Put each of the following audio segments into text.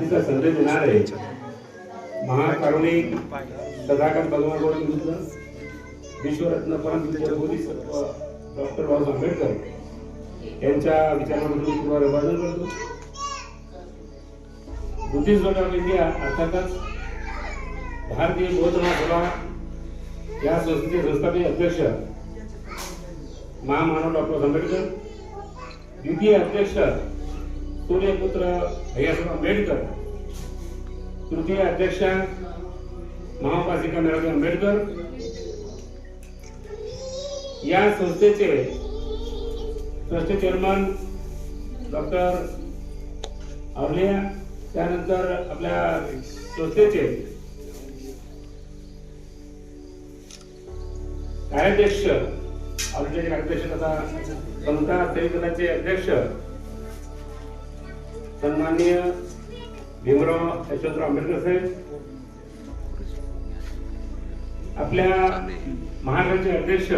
क्रांतीचा संदेश देणार आहे. महाकारुणी सदाकांत भगवान गौड विश्वरत्न परमपूज्य बोधिसत्व डॉक्टर बाबासाहेब आंबेडकर यांच्या विचारांमधून तुम्हाला अभिवादन करतो. बुद्धिस्ट गट ऑफ इंडिया अर्थातच भारतीय बौद्ध महासभा या संस्थेचे संस्थापक अध्यक्ष महामानव डॉक्टर आंबेडकर द्वितीय अध्यक्ष सूर्यपुत्र भैयासाहेब आंबेडकर. तृतीय अध्यक्ष महापालिका मेळावी आंबेडकर. या संस्थेचे ट्रस्टी चेअरमन डॉक्टर आवलिया त्यानंतर आपल्या संस्थेचे कार्याध्यक्ष ऑलरेडी कार्याध्यक्ष तथा समता सेविकाचे अध्यक्ष सन्माननीय भीमराव यशवंतराव आंबेडकर साहेब आपल्या महाराष्ट्राचे अध्यक्ष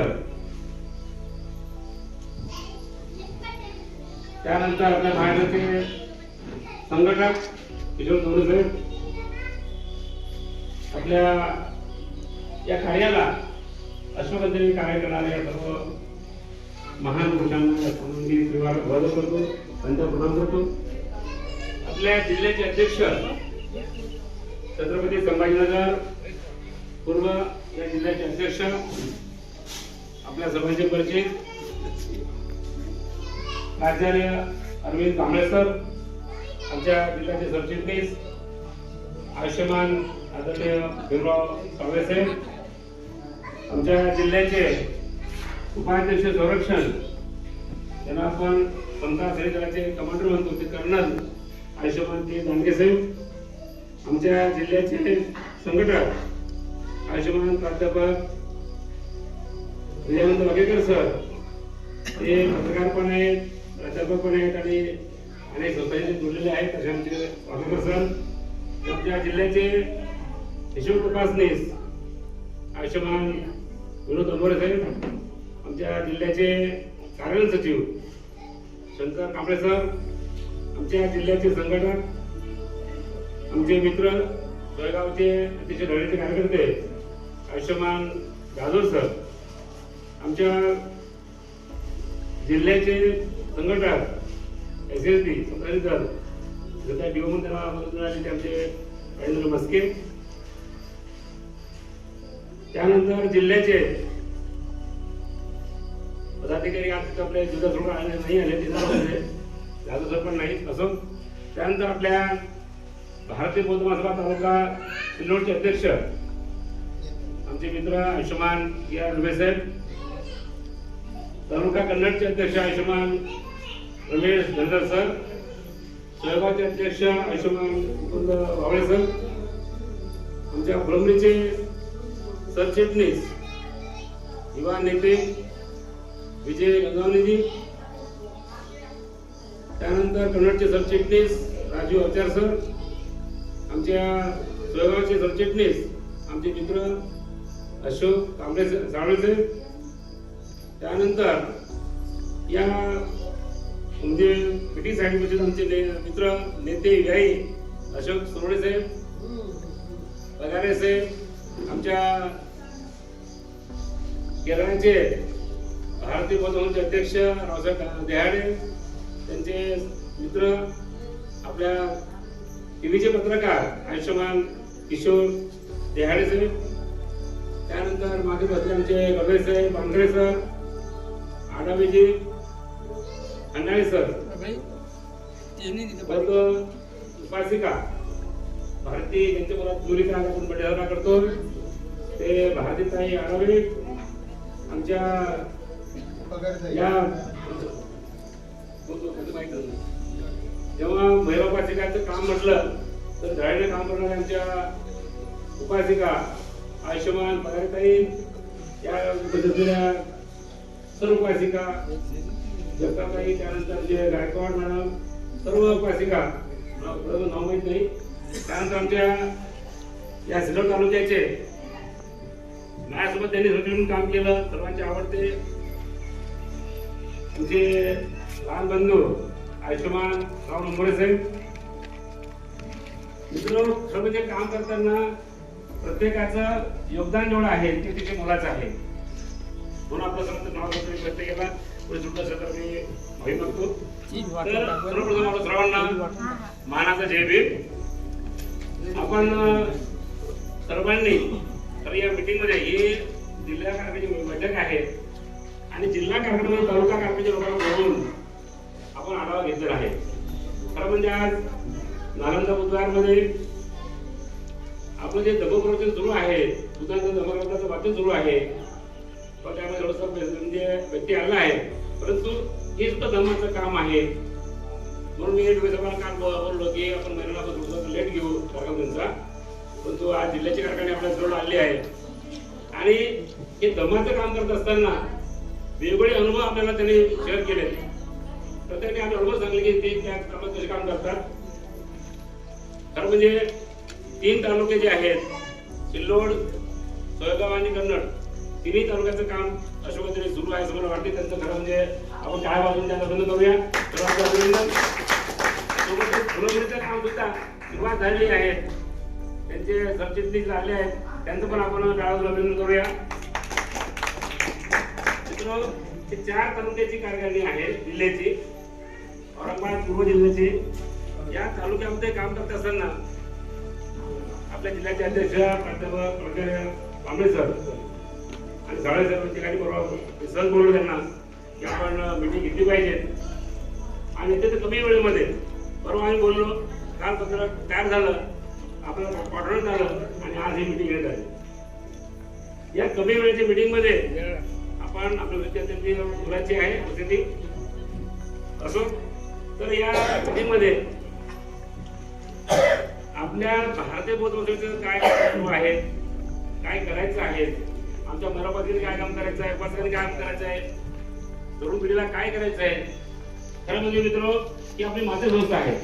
त्यानंतर आपल्या महाराष्ट्राचे संघटक किशोर चौधरी साहेब आपल्या या कार्याला अश्वगंधेने कार्य करणाऱ्या सर्व महान पुरुषांना मी गौरव करतो त्यांचा प्रणाम करतो. आपल्या जिल्ह्याचे अध्यक्ष छत्रपती संभाजीनगर पूर्व या जिल्ह्याचे अध्यक्ष आपल्या सभेचे परिचित प्राचार्य अरविंद कांबळे सर आमच्या जिल्ह्याचे सरचिटणीस आयुष्यमान आदरणीय भीमराव कांबळे साहेब आमच्या जिल्ह्याचे उपाध्यक्ष संरक्षण त्यांना आपण पंधरा सैनिकाचे कमांडर म्हणतो ते कर्नल आयुष्यमान ते दांडगे साहेब आमच्या जिल्ह्याचे संघटक आयुष्यमान प्राध्यापक विजयवंत वागेकर सर हे पत्रकार पण आहेत प्राध्यापक पण आहेत आणि अनेक संस्थांचे जोडलेले आहेत असे आमचे वागेकर सर. आमच्या जिल्ह्याचे हिशोब तपासनीस आयुष्यमान विनोद अंबोरे साहेब आमच्या जिल्ह्याचे कार्यालय सचिव शंकर कांबळे सर आमच्या जिल्ह्याचे संघटक आमचे मित्र जळगावचे अतिशय धडीचे कार्यकर्ते आयुष्यमान जाधव सर आमच्या जिल्ह्याचे संघटक एस एस डी दल जसा डीओ म्हणून ते आमचे राजेंद्र मस्के त्यानंतर जिल्ह्याचे पदाधिकारी आज आपले जिल्हा सोडून आले नाही आले तिथे झालं सर पण नाही असो त्यानंतर आपल्या भारतीय बौद्ध महासभा तालुका सिल्लोडचे अध्यक्ष आमचे मित्र आयुष्यमान या डुबे साहेब तालुका कन्नडचे अध्यक्ष आयुष्यमान रमेश धनगर सर सहभागचे अध्यक्ष आयुष्यमान मुकुंद भावळे सर आमच्या फुलंबरीचे सरचिटणीस युवा नेते विजय गंगावणेजी त्यानंतर कन्नडचे सरचिटणीस राजीव अचार सर आमच्या सोयगावचे सरचिटणीस आमचे मित्र अशोक कांबळे सावळे साहेब त्यानंतर या म्हणजे पिटी साईडमध्ये आमचे ने- मित्र नेते व्याई अशोक सोरडे साहेब पगारे साहेब आमच्या केरळचे भारतीय बौद्ध अध्यक्ष रावसाहेब देहाडे त्यांचे मित्र आपल्या टीव्हीचे पत्रकार आयुष्यमान किशोर देहाडे साहेब. त्यानंतर मागे बसले आमचे गवे साहेब बांगडे सर आडावीजी अंडाळे सर. परत उपासिका भारतीय त्यांच्या मला मुलीचा आपण बंडारा करतो. ते भारतीताई आडावे आमच्या या जेव्हा महिला उपासिकाचं काम म्हटलं तर धडाडीने काम करणाऱ्या आमच्या उपासिका आयुष्यमान पगारताई या पद्धतीच्या सर्व उपासिका जगताताई त्यानंतर जे गायकवाड मॅडम सर्व उपासिका नाव माहीत नाही. त्यानंतर आमच्या या सिल्लोड तालुक्याचे माझ्यासोबत त्यांनी सगळं काम केलं सर्वांचे आवडते. तुझे लहान बंधू आयुष्यमान राव नंबोरे साहेब. मित्र खरं म्हणजे काम करताना प्रत्येकाचं योगदान जेवढं आहे ते तिथे मुलाचं आहे. म्हणून आपलं सर्वांचं नाव घेतो प्रत्येकाला पुढे सुटलं असेल तर मी तर सर्वप्रथम आपल्या सर्वांना मानाचा जय भीम. आपण सर्वांनी तर या मीटिंगमध्ये ही जिल्हा कारखान्याची बैठक आहे आणि जिल्हा कारखान्यामध्ये तालुका कारखान्याच्या लोकांना बोलून आपण आढावा घेतलेला आहे. खरं म्हणजे आज नालंदा बुधवारमध्ये आपलं जे दमप्रवचन सुरू आहे दुधाचं दमप्रवचनाचं वाचन सुरू आहे पण त्यामध्ये थोडंसं म्हणजे, म्हणजे व्यक्ती आला आहे. परंतु हे सुद्धा धर्माचं काम आहे. म्हणून मी डोळेसाहेबांना काल बोललो की आपण महिला लेट घेऊ कार्यक्रमांचा परंतु आज जिल्ह्याचे कारखाने आपल्या जवळ आले आहे आणि हे दमाचं काम करत असताना वेगवेगळे अनुभव आपल्याला त्यांनी शेअर केले प्रत्येकाने आम्ही अनुभव सांगले की ते त्या कामात कसे काम करतात. खरं म्हणजे तीन तालुके जे आहेत सिल्लोड सोयगाव आणि कन्नड तिन्ही तालुक्याचं काम अशोककडे सुरू आहे असं मला वाटते. त्यांचं खरं म्हणजे आपण काय बाजून त्यांना बंद करूया. सर्वांचं अभिनंदन फुलंबरीचं काम सुद्धा सुरुवात झालेली आहे. त्यांचे सरचिटणीस झाले आहेत. त्यांचं पण आपण टाळाचं अभिनंदन करूया. मित्र हे चार तालुक्याची कारखानी आहे जिल्ह्याची. औरंगाबाद या तालुक्यामध्ये काम करत असताना आपल्या जिल्ह्याचे अध्यक्ष प्राध्यापक प्राचार्य कांबळे सर आणि साळे सर ठिकाणी बरोबर सहज बोललो त्यांना की आपण मिटिंग घेतली पाहिजे. आणि ते कमी वेळेमध्ये परवा आम्ही बोललो काम पत्र तयार झालं आपल्याला पाठवण्यात झालं आणि आज ही मिटिंग घेण्यात आली. या कमी वेळेच्या मीटिंगमध्ये आपण आपल्या विद्यार्थ्यांची मुलाची आहे असो. तर या मीटिंग आपल्या भारतीय बौद्ध काय सुरू आहे काय करायचं आहे आमच्या मराठीने काय काम करायचं आहे उपासकाने काय काम करायचं आहे तरुण पिढीला काय करायचं आहे खरं म्हणजे मित्र ही आपली मातृसंस्था आहे.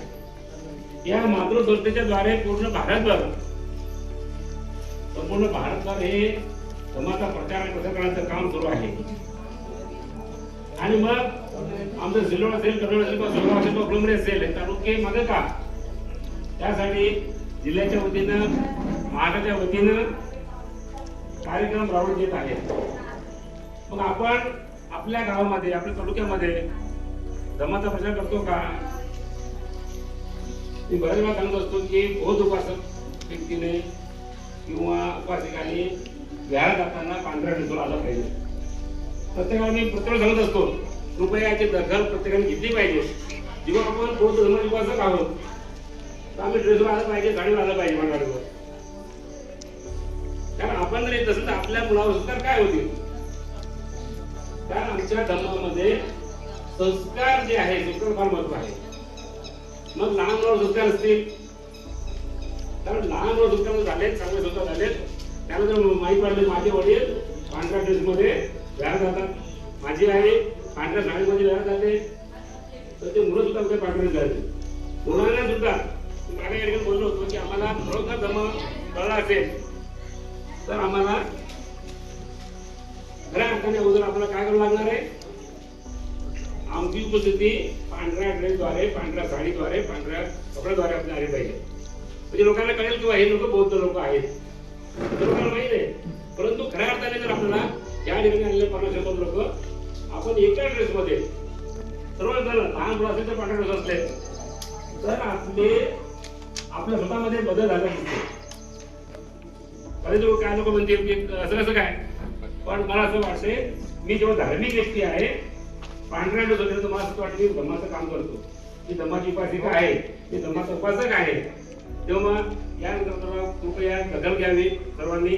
या मातृसंस्थेच्या द्वारे पूर्ण भारतभर संपूर्ण भारतभर हे धर्माचा प्रचार आणि प्रसार करण्याचं काम सुरू आहे. आणि मग आमचं सिल्लोड असेल कन्नड असेल किंवा सोलापूर असेल किंवा फुलंब्री असेल तालुके मध्ये का? त्यासाठी जिल्ह्याच्या वतीनं महाराष्ट्राच्या वतीनं कार्यक्रम राबवून येत आहेत मग आपण आपल्या गावामध्ये आपल्या तालुक्यामध्ये धर्माचा प्रचार करतो का? मी बऱ्याच वेळा सांगत असतो की बहुत उपासक व्यक्तीने किंवा उपासिकाने विहार जाताना पांढरा ढिसूळ आला पाहिजे. प्रत्येकाला मी प्रत्येक सांगत असतो कृपया याची दखल प्रत्येकाने घेतली पाहिजे. जेव्हा आपण बौद्ध धर्म उपासक आहोत तर आम्ही ड्रेसवर आलं पाहिजे गाडीवर आलं पाहिजे मांडवाडीवर कारण आपण जर येत असेल तर आपल्या मुलावर संस्कार काय होतील? कारण आमच्या धर्मामध्ये संस्कार जे आहे संस्कार फार महत्त्व आहे मग लहान मुलावर संस्कार असतील? कारण लहान मुलं संस्कार झालेत चांगले संस्कार झालेत. त्यानंतर माहीत पडले माझे वडील पांढऱ्या ड्रेसमध्ये व्यायाम जातात माझी आहे पांढऱ्या साडीमध्ये व्यायाम जाते तर ते मुलं सुद्धा आमच्या पांढरे झाले मुलांना सुद्धा मागे या बोललो होतो की आम्हाला खरोखर जमा कळला असेल तर आम्हाला खऱ्या अर्थाने अगोदर आपल्याला काय करावं लागणार आहे? आमची उपस्थिती पांढऱ्या ड्रेसद्वारे पांढऱ्या साडीद्वारे पांढऱ्या कपड्याद्वारे आपल्या आली पाहिजे. म्हणजे लोकांना कळेल किंवा हे लोक बौद्ध लोक आहेत. लोकांना माहीत आहे. परंतु खऱ्या अर्थाने जर आपल्याला त्या ठिकाणी आलेले पन्नास शंभर लोक. आपण एका ड्रेसमध्ये सर्व जण लहान मुलं असेल तर पांढऱ्या ड्रेस असले. तर आपले आपल्या स्वतःमध्ये बदल झाला दिसतो बरेच लोक काय लोक म्हणतील की असं कसं काय? पण मला असं वाटते मी जेव्हा धार्मिक व्यक्ती आहे पांढऱ्या ड्रेस होते तर मला असं वाटतं मी धम्माचं काम करतो. मी धम्माची उपासिका आहे मी धर्माचा उपासक आहे. तेव्हा यानंतर कृपया दखल घ्यावी सर्वांनी.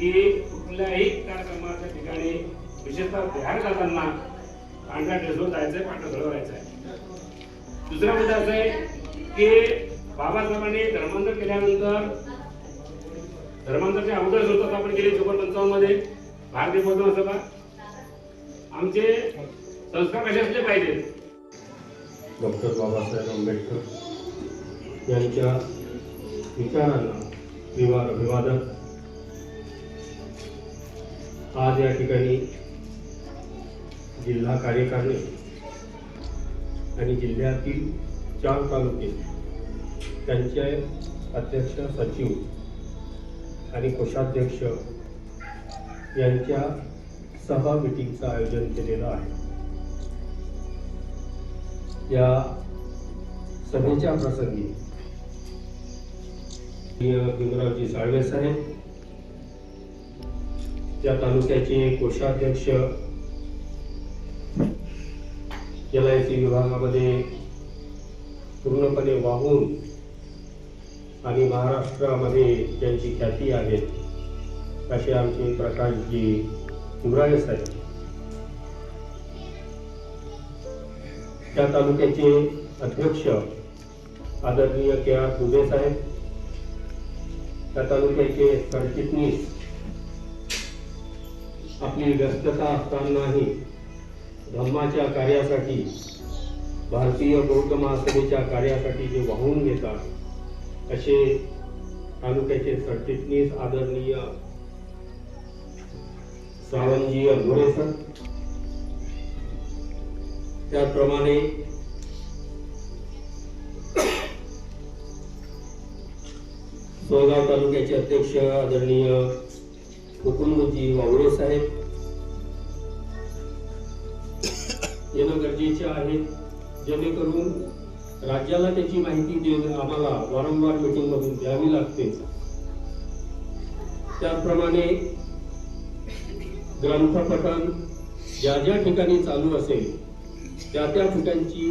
की कुठल्याही कार्यक्रमाच्या ठिकाणी विशेषतः बिहार जाताना पांढऱ्या ड्रेसवर जायचंय पांढरा सळवर जायचंय दुसरा मुद्दा असा आहे की बाबासाहेबांनी धर्मांतर केल्यानंतर धर्मांतरच्या अगोदर सुद्धा आपण केली चोपन्न पंचावन्नमध्ये भारतीय बौद्ध सभा आमचे संस्कार कसे असले पाहिजेत? डॉक्टर बाबासाहेब आंबेडकर यांच्या विचारांना विवाद अभिवादन आज या ठिकाणी जिल्हा कार्यकारिणी आणि जिल्ह्यातील चार तालुके त्यांचे अध्यक्ष सचिव आणि कोषाध्यक्ष यांच्या सह मिटिंगचं आयोजन केलेलं आहे. या सभेच्या प्रसंगी भीमरावजी साळवे साहेब त्या तालुक्याचे कोषाध्यक्ष. एल आय सी विभागामध्ये पूर्णपणे वाहून आणि महाराष्ट्रामध्ये त्यांची ख्याती आहे असे आमचे प्रकाशजी उमराळे साहेब. त्या तालुक्याचे अध्यक्ष आदरणीय के आर दुबे साहेब. त्या तालुक्याचे सरचिटणीस आपली व्यस्तता असतानाही धम्माच्या कार्यासाठी भारतीय बौद्ध महासभेच्या कार्यासाठी जे वाहून घेतात असे तालुक्याचे सरचिटणीस आदरणीय सावंतजी अंगोरे सर. त्याचप्रमाणे सोयगाव तालुक्याचे अध्यक्ष आदरणीय मुकुंदजी मावळे साहेब. येणं गरजेचे आहे. जेणेकरून राज्याला त्याची माहिती देऊन आम्हाला वारंवार मीटिंग मधून द्यावी लागते. त्याचप्रमाणे ग्रंथपठण ज्या ज्या ठिकाणी चालू असेल त्या त्या ठिकाणची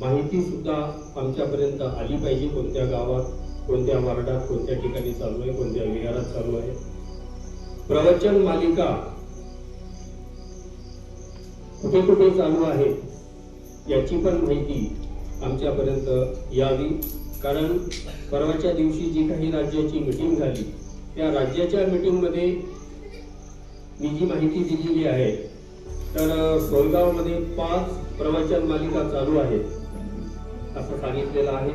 माहिती सुद्धा आमच्यापर्यंत आली पाहिजे कोणत्या गावात कोणत्या वार्डात कोणत्या ठिकाणी चालू आहे कोणत्या विहारात चालू आहे. प्रवचन मालिका कुठे कुठे चालू आहे याची पण माहिती आमच्यापर्यंत यावी. कारण परवाच्या दिवशी जी काही राज्याची मिटिंग झाली त्या राज्याच्या मिटिंगमध्ये मी जी माहिती दिलेली आहे तर सोयगावमध्ये पाच प्रवचन मालिका चालू आहेत असं सांगितलेलं आहे.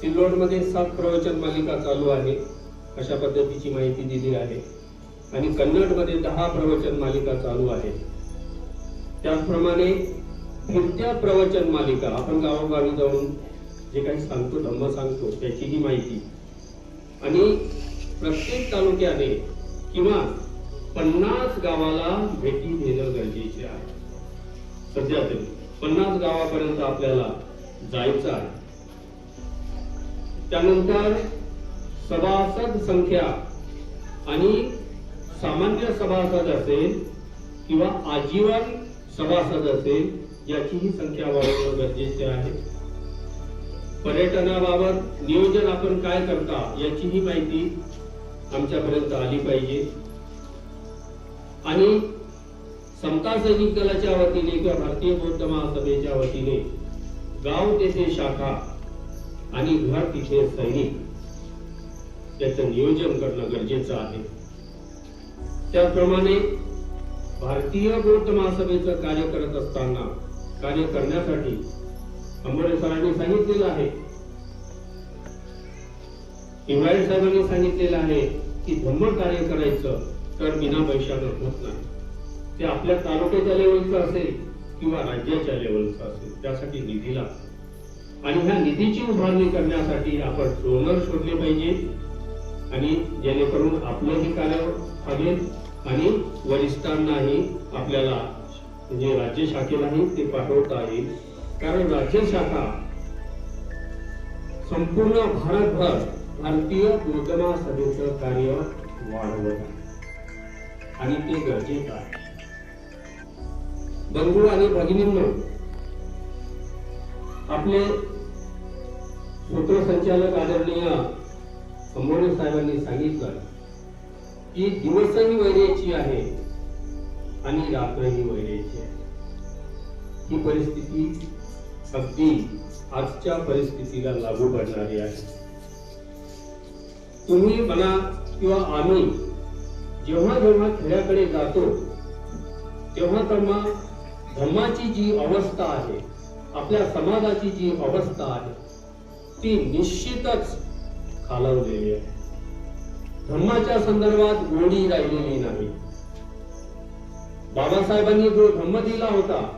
सिल्लोडमध्ये सात प्रवचन मालिका चालू आहे अशा पद्धतीची माहिती दिली आहे. आणि कन्नडमध्ये दहा प्रवचन मालिका चालू आहे त्याचप्रमाणे फिरत्या प्रवचन मालिका आपण गावोगावी जाऊन जे काही सांगतो धम्म सांगतो त्याचीही माहिती. आणि प्रत्येक तालुक्याने किंवा पन्नास गावाला भेटी देणं गरजेचे आहे. सध्या तरी पन्नास गावापर्यंत आपल्याला जायचं आहे. त्यानंतर सभासद संख्या आणि सामान्य सभासद असेल किंवा आजीवन सभासद असेल याचीही संख्या वाढवणं गरजेचे आहे. पर्यटनाबाबत नियोजन आपण काय करता याचीही माहिती आमच्यापर्यंत आली पाहिजे. आणि समता सैनिक दलाच्या वतीने किंवा भारतीय बौद्ध महासभेच्या वतीने गाव तेथे शाखा आणि घर तिथे सैनिक याचं नियोजन करणं गरजेचं आहे. त्याचप्रमाणे भारतीय बौद्ध महासभेचं कार्य करत असताना कार्य करण्यासाठी अंबोरे सरांनी सांगितलेलं आहे. इम्राईड साहेबांनी सांगितलेलं आहे की धम्म कार्य करायचं तर बिना पैशानं होत नाही. ते आपल्या तालुक्याच्या लेवलचं असेल किंवा राज्याच्या लेवलचं असेल त्यासाठी निधी लागतो आणि ह्या निधीची उभारणी करण्यासाठी आपण डोनर शोधले पाहिजे. आणि जेणेकरून आपलंही कार्य हवेल आणि वरिष्ठांनाही आपल्याला म्हणजे राज्य शाखेलाही ते पाठवता येईल. कारण राज्य शाखा संपूर्ण भारतभर भारतीय बौद्ध सभेचं कार्य वाढवत आहे. आणि ते गरजेचं आहे. बंधू आणि भगिनींनो आपले सूत्रसंचालक आदरणीय अंबोरे साहेबांनी सांगितलं की दिवसही वैर्याची आहे आणि रात्रही वैर्याची आहे. ही परिस्थिती अगदी आजच्या परिस्थितीला लागू पडणारी आहे. तुम्ही मला किंवा आम्ही जेव्हा जेव्हा खेड्याकडे जातो तेव्हा तेव्हा धर्माची जी अवस्था आहे आपल्या समाजाची जी अवस्था आहे ती निश्चितच खालवलेली आहे. धम्माच्या संदर्भात गोडी राहिलेली नाही. बाबासाहेबांनी जो धम्म दिला होता